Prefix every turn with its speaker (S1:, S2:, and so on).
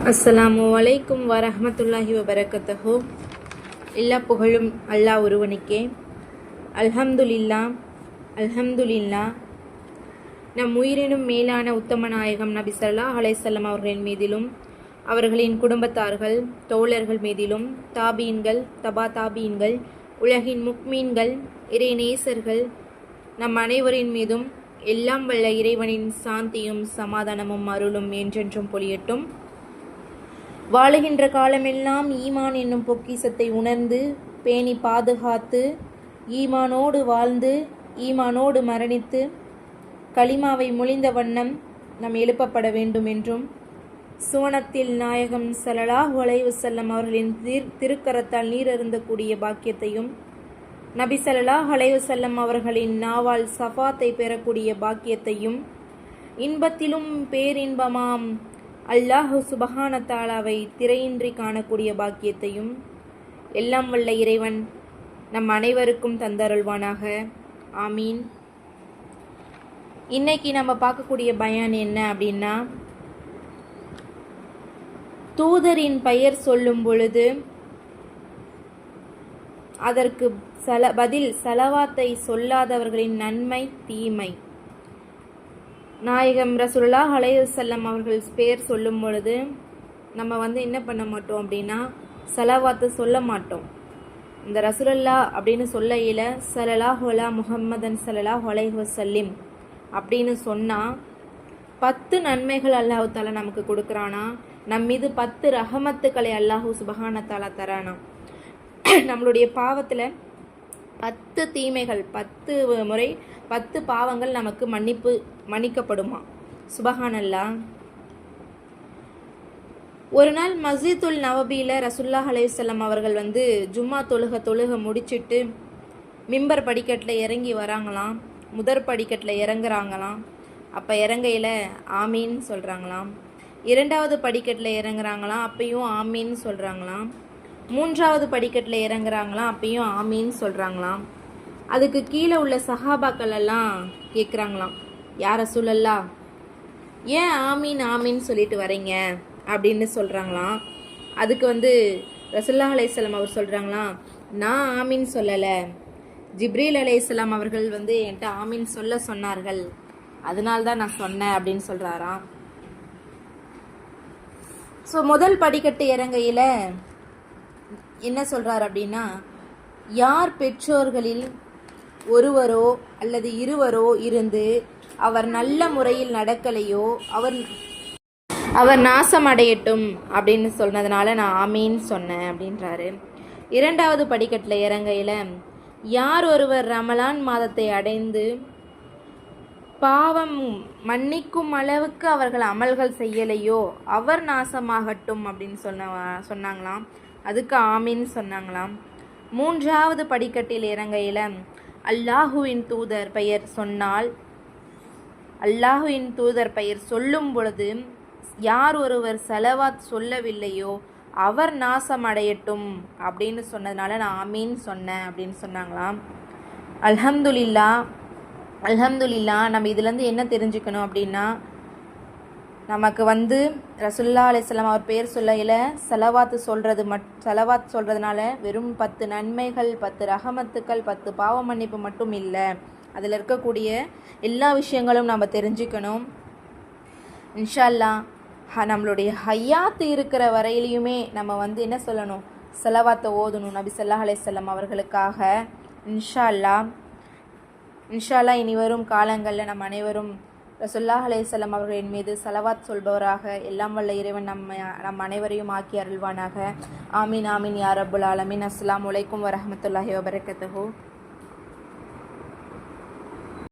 S1: அஸ்ஸலாமு அலைக்கும் வரஹமத்துல்லாஹி வபரகத்தஹோ. எல்லா புகழும் அல்லாஹ் ஒருவனுக்கே. அல்ஹம்துலில்லா அல்ஹம்துலில்லா நம் உயிரினும் மேலான உத்தம நாயகம் நபி ஸல்லல்லாஹு அலைசல்லம் அவர்களின் மீதிலும் அவர்களின் குடும்பத்தார்கள் தோழர்கள் மீதிலும் தாபீன்கள் தபா தாபீன்கள் உலகின் முக்மீன்கள் இறைநேசர்கள் நம் அனைவரின் மீதும் எல்லாம் வல்ல இறைவனின் சாந்தியும் சமாதானமும் அருளும் என்றென்றும் பொழியட்டும் வாழுகின்ற காலமெல்லாம் ஈமான் என்னும் பொக்கிசத்தை உணர்ந்து பேணி பாதுகாத்து ஈமானோடு வாழ்ந்து ஈமானோடு மரணித்து களிமாவை முழிந்த வண்ணம் நாம் எழுப்பப்பட வேண்டும் என்றும் சுவனத்தில் நாயகம் ஸல்லல்லாஹு அலைஹி செல்லம் அவர்களின் திரு திருக்கரத்தால் நீரருந்தக்கூடிய பாக்கியத்தையும் நபி ஸல்லல்லாஹு ஹலைவு செல்லம் அவர்களின் நாவால் சஃபாத்தை பெறக்கூடிய பாக்கியத்தையும் இன்பத்திலும் பேரின்பமாம் அல்லாஹு சுபஹான தாலாவை திரையின்றி காணக்கூடிய பாக்கியத்தையும் எல்லாம் வல்ல இறைவன் நம் அனைவருக்கும் தந்தருள்வானாக. ஆமீன். இன்னைக்கு நம்ம பார்க்கக்கூடிய பயான் என்ன அப்படின்னா தூதரின் பெயர் சொல்லும் பொழுது அதற்கு சல பதில் சலவாத்தை சொல்லாதவர்களின் நன்மை தீமை. நாயகம் ரசுல்லா ஹலையுசல்லம் அவர்கள் பேர் சொல்லும் பொழுது நம்ம வந்து என்ன பண்ண மாட்டோம் அப்படின்னா சலவாத்தை சொல்ல மாட்டோம். இந்த ரசுலல்லா அப்படின்னு சொல்லையில் சலலா ஹொலா முஹம்மதன் சலலா ஹொலை ஹொசல்லிம் அப்படின்னு சொன்னால் பத்து நன்மைகள் அல்லாஹு தாலா நமக்கு கொடுக்குறானா? நம் மீது பத்து ரஹமத்துக்களை அல்லாஹூ சுபஹான தாலா தரானா? நம்மளுடைய பாவத்தில் பத்து தீமைகள் பத்து முறை பத்து பாவங்கள் நமக்கு மன்னிப்பு மன்னிக்கப்படுமா? சுபஹானல்லா. ஒரு நாள் மஸ்ஜிதுல் நவபியில் ரசுல்லா அலையுசல்லம் அவர்கள் வந்து ஜும்மா தொழுக தொழுக முடிச்சிட்டு மிம்பர் படிக்கட்டில் இறங்கி வராங்களாம். முதற் படிக்கட்டில் இறங்குறாங்களாம். அப்போ இறங்கையில் ஆமீன்னு சொல்கிறாங்களாம் இரண்டாவது படிக்கட்டில் இறங்குறாங்களாம் அப்பையும் ஆமீன்னு சொல்கிறாங்களாம் மூன்றாவது படிக்கட்டில் இறங்குறாங்களாம் அப்பையும் ஆமீன்னு சொல்கிறாங்களாம் அதுக்கு கீழே உள்ள சஹாபாக்கள் எல்லாம் கேட்குறாங்களாம் யார சொல்லல்லா ஏன் ஆமீன் ஆமீன் சொல்லிட்டு வரீங்க? அப்படின்னு சொல்கிறாங்களாம் அதுக்கு வந்து ரசுல்லா அலையம் அவர் சொல்கிறாங்களாம் நான் ஆமீன் சொல்லலை. ஜிப்ரீல் அலையம் அவர்கள் வந்து என்கிட்ட ஆமீன் சொல்ல சொன்னார்கள். அதனால தான் நான் சொன்னேன் அப்படின்னு சொல்கிறாராம் ஸோ முதல் படிக்கட்டு இறங்கையில் என்ன சொல்கிறார் அப்படின்னா யார் பெற்றோர்களில் ஒருவரோ அல்லது இருவரோ இருந்து அவர் நல்ல முறையில் நடக்கலையோ அவர் அவர் நாசம் அடையட்டும் அப்படின்னு சொன்னதுனால நான் ஆமீன்னு சொன்னேன் அப்படின்றாரு. இரண்டாவது படிக்கட்டில் இறங்கையில் யார் ஒருவர் ரமலான் மாதத்தை அடைந்து பாவம் மன்னிக்கும் அளவுக்கு அவர்கள் அமல்கள் செய்யலையோ அவர் நாசமாகட்டும் அப்படின்னு சொன்ன சொன்னாங்களாம். அதுக்கு ஆமின்னு சொன்னாங்களாம். மூன்றாவது படிக்கட்டில் இறங்கையில் அல்லாஹுவின் தூதர் பெயர் சொன்னால் அல்லாஹுவின் தூதர் பெயர் சொல்லும் பொழுது யார் ஒருவர் செலவாத் சொல்லவில்லையோ அவர் நாசம் அடையட்டும் அப்படின்னு சொன்னதுனால நான் ஆமீன் சொன்னேன் அப்படின்னு சொன்னாங்களாம். அல்ஹம்துலில்லா அல்ஹம்துலில்லா நம்ம இதுலேருந்து என்ன தெரிஞ்சுக்கணும் அப்படின்னா நமக்கு வந்து ரசுல்லா அலிஸ்லாம் அவர் பேர் சொல்லையில் செலவாத்து சொல்கிறது மட் செலவாத் சொல்கிறதுனால வெறும் பத்து நன்மைகள் பத்து ரகமத்துக்கள் பத்து பாவ மன்னிப்பு மட்டும் இல்லை. அதில் இருக்கக்கூடிய எல்லா விஷயங்களும் நம்ம தெரிஞ்சுக்கணும். இன்ஷால்லா நம்மளுடைய ஹையாத்து இருக்கிற வரையிலையுமே நம்ம வந்து என்ன சொல்லணும்? செலவாத்தை ஓதணும் நபி சொல்லா அலையம் அவர்களுக்காக. இன்ஷா அல்லா இன்ஷால்லா இனி வரும் காலங்களில் நம் அனைவரும் ரசுல்லா அலேசல்லம் அவர்களின் மீது சலவாத் சொல்பவராக எல்லாம் வல்ல இறைவன் நம்ம நம் அனைவரையும் ஆக்கி அருள்வானாக. ஆமீன் ஆமீன் யார் அபுல் ஆலமீன். அஸ்லாம் உலைக்கும் வரமத்துல்லாஹி வபரகத்துஹூ.